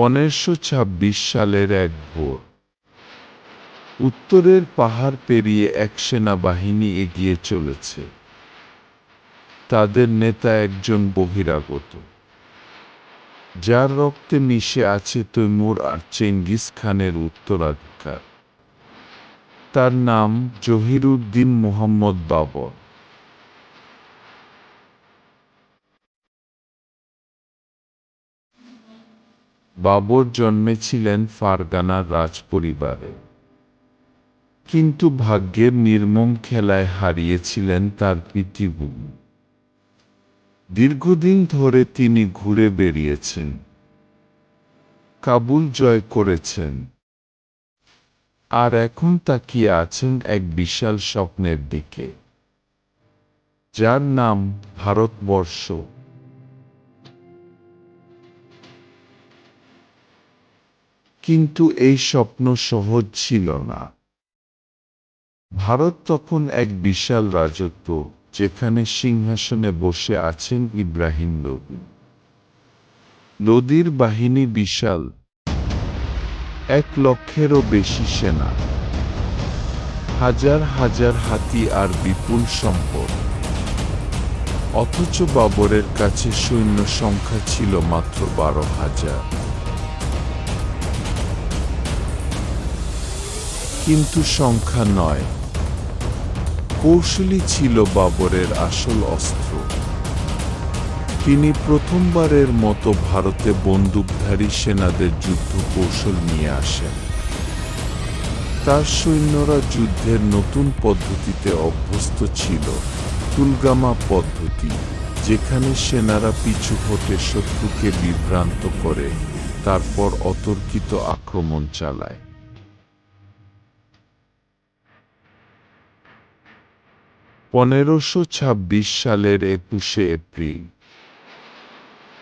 পনেরোশো ছাব্বিশ সালের এক ভোর, উত্তরের পাহাড় পেরিয়ে এক সেনাবাহিনী এগিয়ে চলেছে। তাদের নেতা একজন বহিরাগত, যার রক্তে মিশে আছে তৈমুর আর চেঙ্গিস খানের উত্তরাধিকার। তার নাম জহিরুদ্দিন মোহাম্মদ বাবর। বাবর জন্মেছিলেন ফারগানার রাজপরিবারে। কিন্তু ভাগ্যের নির্মম খেলায় হারিয়েছিলেন তার পিতৃভূমি দীর্ঘদিন ধরে তিনি ঘুরে বেরিয়েছেন কাবুল জয় করেছেন। আর এখন তাকিয়ে আছেন এক বিশাল স্বপ্নের দিকে। যার নাম ভারতবর্ষ। কিন্তু এই স্বপ্ন সহজ ছিল না। ভারত তখন এক বিশাল রাজত্ব, যেখানে সিংহাসনে বসে আছেন ইব্রাহিম লোদি লোদির বাহিনী বিশাল, এক লক্ষেরও বেশি সেনা, হাজার হাজার হাতি আর বিপুল সম্পদ। অথচ বাবরের কাছে সৈন্য সংখ্যা ছিল মাত্র বারো হাজার। কিন্তু সংখ্যা নয়। কৌশলী ছিল বাবরের আসল অস্ত্র। তিনি প্রথমবারের মতো ভারতে বন্দুকধারী সেনাদের যুদ্ধ কৌশল নিয়ে আসেন। তার সৈন্যরা যুদ্ধের নতুন পদ্ধতিতে অভ্যস্ত ছিল। তুলগামা পদ্ধতি, যেখানে সেনারা পিছু হতে শত্রুকে বিভ্রান্ত করে, তারপর অতর্কিত আক্রমণ চালায়। পনেরোশো ছাব্বিশ সালের একুশে এপ্রিল,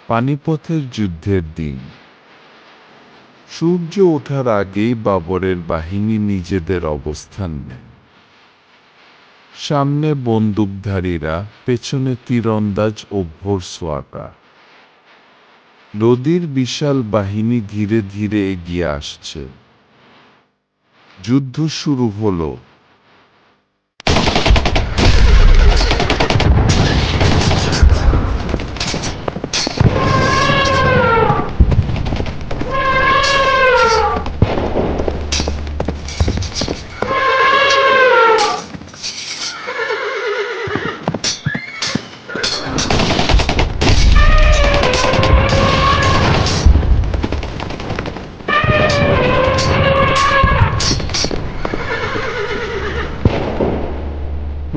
পানিপথের যুদ্ধের দিন। সূর্য ওঠার আগেই বাবরের বাহিনী নিজেদের অবস্থান নেয়। সামনে বন্দুকধারীরা, পেছনে তীরন্দাজ ও ভোরসোয়ারা নদীর বিশাল বাহিনী ধীরে ধীরে এগিয়ে আসছে। যুদ্ধ শুরু হলো।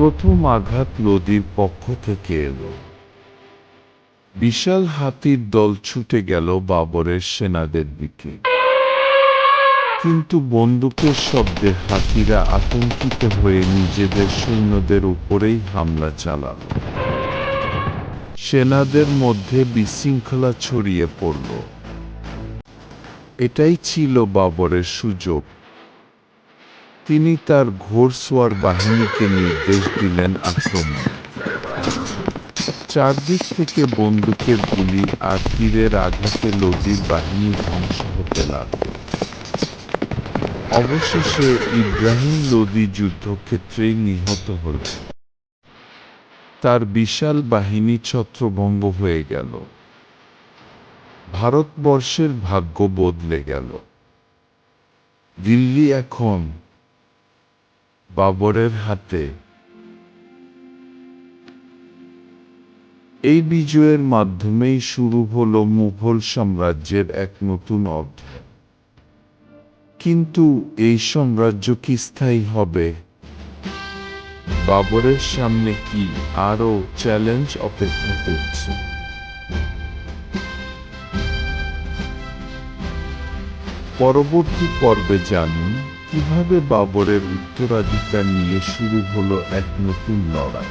প্রথম আঘাত নদীর পক্ষ থেকে এলো। বিশাল হাতির দল ছুটে গেল বাবরের সেনাদের দিকে। কিন্তু বন্দুকের শব্দে হাতিরা আতঙ্কিত হয়ে নিজেদের সৈন্যদের উপরেই হামলা চালাল। সেনাদের মধ্যে বিশৃঙ্খলা ছড়িয়ে পড়ল। এটাই ছিল বাবরের সুযোগ। তিনি তার ঘোড়সওয়ার বাহিনীকে নির্দেশ দিলেন আক্রমণ। চারদিক থেকে বন্দুকের গুলি আর তীরের আঘাতে লোদির বাহিনী ধ্বংস হতে লাগল। অবশেষে ইব্রাহিম লোদি যুদ্ধক্ষেত্রেই নিহত হল। তার বিশাল বাহিনী ছত্রভঙ্গ হয়ে গেল। ভারতবর্ষের ভাগ্য বদলে গেল। দিল্লি এখন বাবরের হাতে। এই বিজয়ের মাধ্যমেই শুরু হলো মুঘল সাম্রাজ্যের এক নতুন অধ্যায়। কিন্তু এই সাম্রাজ্য কি স্থায়ী হবে? বাবরের সামনে কি আরও চ্যালেঞ্জ অপেক্ষা করছে? পরবর্তী পর্বে জানুন কীভাবে বাবরের উত্তরাধিকার নিয়ে শুরু হলো এক নতুন লড়াই?